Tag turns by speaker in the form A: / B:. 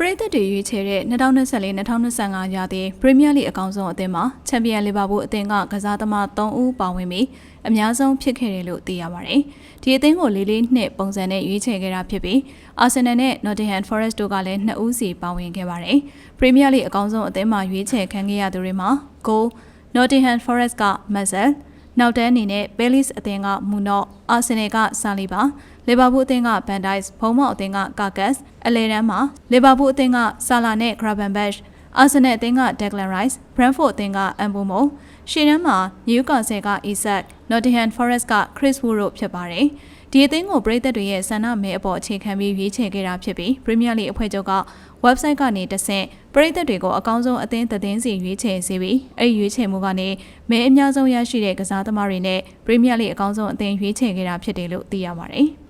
A: ပရိသတ်တွေရွေးချယ်တဲ့2024-2025ရာသီပရီးမီးယားလိအကောင်းဆုံးအသင်းမှာချန်ပီယံလီဗာပူးအသင်းကကစားသမား3ဦးပါဝင်ပြီးအများဆုံးဖြစ်ခဲ့တယ်လို့သိရပါတယ်။ဒီအသင်းကိုလေးလေးနှစ်ပုံစံနဲ့ရွေးချယ်ခဲ့တာဖြစ်ပြီးအာဆင်နယ်နဲ့ Nottingham Forest တို့ကလည်း2ဦးစီပါဝင်ခဲ့ပါတယ်။ပရီးမီးယားလိအကောင်းဆုံးအသင်းမှာရွေးချယ်ခံခဲ့ရသူတွေမှာဂိုး Nottingham Forest က Mazel နောက်တန်းအနေနဲ့ Bellis အသင်းကမူနော့အာဆင်နယ်ကဆာလီဘာလီဗာပူးအသင်းကဘန်ဒိုက်စ်ဘုံမောက်အသင်းကကာကတ်စ်အလဲတန်းမှာလီဗာပူးအသင်းကဆာလာနဲ့ဂရာဘန်ဘက် အာဆင်နယ်အသင်းကဒက်ဂလန်ရိုက်စ်ဘရန်ဖို့အသင်းကအမ်ဘူမိုရှေ့တန်းမှာနယူကာဆယ်ကအီဆက်နော်တင်ဟမ်ဖော်ရက်စ်ကခရစ်ဝူတို့ဖြစ်ပါတယ်ဒီအသင်းကိုပြည်သက်တွေရဲ့ဆန္ဒမဲအပေါ်အခြေခံပြီးရွေးချယ်ခဲ့တာဖြစ်ပြီးပရီးမီးယားလိအဖွဲ့ချုပ်က website ကနေတဆင့်ပြည်သက်တွေကိုအကောင်းဆုံးအသင်းသတင်းစီရွေးချယ်စေပြီးအဲ့ဒီရွေးချယ်မှုကနေမဲအများဆုံးရရှိတဲ့ကစားသမားတွေနဲ့ပရီးမီးယားလိအကောင်းဆုံးအသင်းရွေးချယ်ခဲ့တာဖြစ်တယ်လို့သိရပါတယ်။